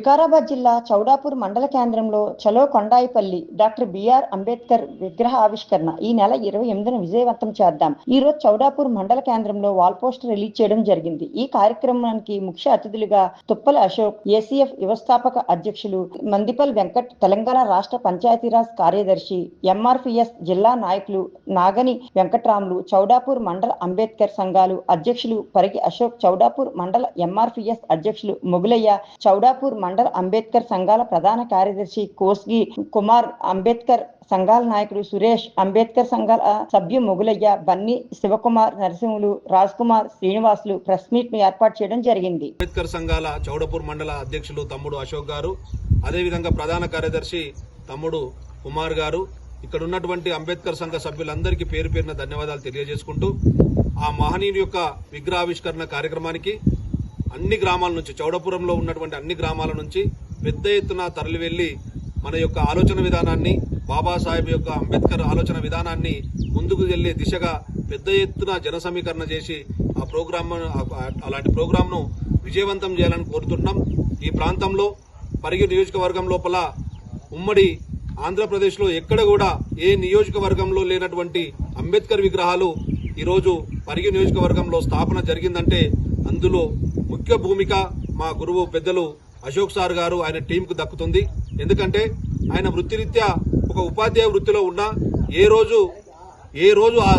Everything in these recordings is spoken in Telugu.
వికారాబాద్ జిల్లా చౌడాపూర్ మండల కేంద్రంలో చలో కొండాయిపల్లి డాక్టర్ బిఆర్ అంబేద్కర్ విగ్రహ ఆవిష్కరణ ఈ నెల ఇరవై ఎనిమిదిన విజయవంతం చేద్దాం. ఈ రోజు చౌడాపూర్ మండల కేంద్రంలో వాల్ పోస్టర్ రిలీజ్ చేయడం జరిగింది. ఈ కార్యక్రమానికి ముఖ్య అతిథులుగా తుప్పల అశోక్ ఏసీఎఫ్ వ్యవస్థాపక అధ్యక్షులు మందిపల్ వెంకట్ తెలంగాణ రాష్ట్ర పంచాయతీరాజ్ కార్యదర్శి ఎంఆర్పిఎస్ జిల్లా నాయకులు నాగని వెంకట్రాములు చౌడాపూర్ మండల అంబేద్కర్ సంఘాలు అధ్యక్షులు పరిగి అశోక్ చౌడాపూర్ మండల ఎంఆర్పిఎస్ అధ్యక్షులు మొగులయ్య చౌడాపూర్ మండల అంబేద్కర్ సంఘాల ప్రధాన కార్యదర్శి కోస్గి కుమార్ అంబేద్కర్ సంఘాల నాయకుడు సురేష్ అంబేద్కర్ సంఘాల సభ్యు మొగులయ్య బన్నీ శివకుమార్ నరసింహులు రాజ్ కుమార్ శ్రీనివాసులు ప్రెస్ మీట్ను ఏర్పాటు చేయడం జరిగింది. అంబేద్కర్ సంఘాల చౌడపూర్ మండల అధ్యక్షులు తమ్ముడు అశోక్ గారు అదేవిధంగా ప్రధాన కార్యదర్శి తమ్ముడు కుమార్ గారు ఇక్కడ ఉన్నటువంటి అంబేద్కర్ సంఘ సభ్యులందరికీ పేరు పేరున ధన్యవాదాలు తెలియజేసుకుంటూ ఆ మహనీయుని యొక్క విగ్రహావిష్కరణ కార్యక్రమానికి అన్ని గ్రామాల నుంచి చౌడపురంలో ఉన్నటువంటి అన్ని గ్రామాల నుంచి పెద్ద ఎత్తున తరలి వెళ్ళి మన యొక్క ఆలోచన విధానాన్ని బాబాసాహెబ్ యొక్క అంబేద్కర్ ఆలోచన విధానాన్ని ముందుకు వెళ్ళే దిశగా పెద్ద ఎత్తున జన సమీకరణ చేసి ఆ ప్రోగ్రామ్ అలాంటి ప్రోగ్రాంను విజయవంతం చేయాలని కోరుతున్నాం. ఈ ప్రాంతంలో పరిగి నియోజకవర్గం లోపల ఉమ్మడి ఆంధ్రప్రదేశ్లో ఎక్కడ కూడా ఏ నియోజకవర్గంలో లేనటువంటి అంబేద్కర్ విగ్రహాలు ఈరోజు పరిగి నియోజకవర్గంలో స్థాపన జరిగిందంటే అందులో ముఖ్య భూమిక మా గురువు పెద్దలు అశోక్ సార్ గారు ఆయన టీంకు దక్కుతుంది. ఎందుకంటే ఆయన వృత్తిరీత్యా ఒక ఉపాధ్యాయ వృత్తిలో ఉన్నా ఏ రోజు ఏ రోజు ఆ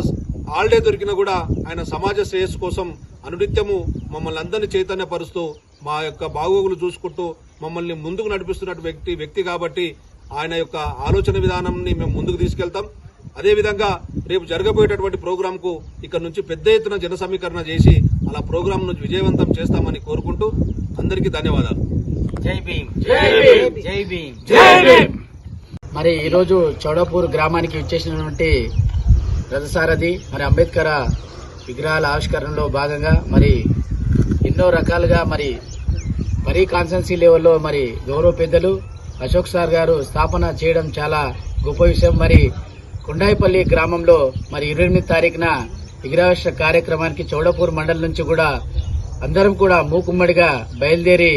హాలిడే దొరికినా కూడా ఆయన సమాజ శ్రేయస్సు కోసం అనునిత్యము మమ్మల్ని అందరినీ చైతన్యపరుస్తూ మా యొక్క బాగోగులు చూసుకుంటూ మమ్మల్ని ముందుకు నడిపిస్తున్న వ్యక్తి వ్యక్తి కాబట్టి ఆయన యొక్క ఆలోచన విధానాన్ని మేము ముందుకు తీసుకెళ్తాం. అదేవిధంగా రేపు జరగబోయేటటువంటి ప్రోగ్రాంకు ఇక్కడ నుంచి పెద్ద ఎత్తున జన సమీకరణ చేసి అలా ప్రోగ్రాం ను విజయవంతం చేస్తామని కోరుకుంటూ అందరికీ ధన్యవాదాలు. జై భీమ్. జై భీమ్. జై భీమ్. మరి ఈరోజు చౌడపూర్ గ్రామానికి వచ్చేసినటువంటి రథసారథి మరి అంబేద్కర్ విగ్రహాల ఆవిష్కరణలో భాగంగా మరి ఎన్నో రకాలుగా మరి మరీ కాన్సెన్సీ లెవెల్లో మరి గౌరవ పెద్దలు అశోక్ సార్ గారు స్థాపన చేయడం చాలా గొప్ప విషయం. మరి కొండాయిపల్లి గ్రామంలో మరి ఇరవై ఎనిమిది తారీఖున విగ్రహావిష్కరణ కార్యక్రమానికి చౌడపూర్ మండలం నుంచి కూడా అందరం కూడా మూకుమ్మడిగా బయలుదేరి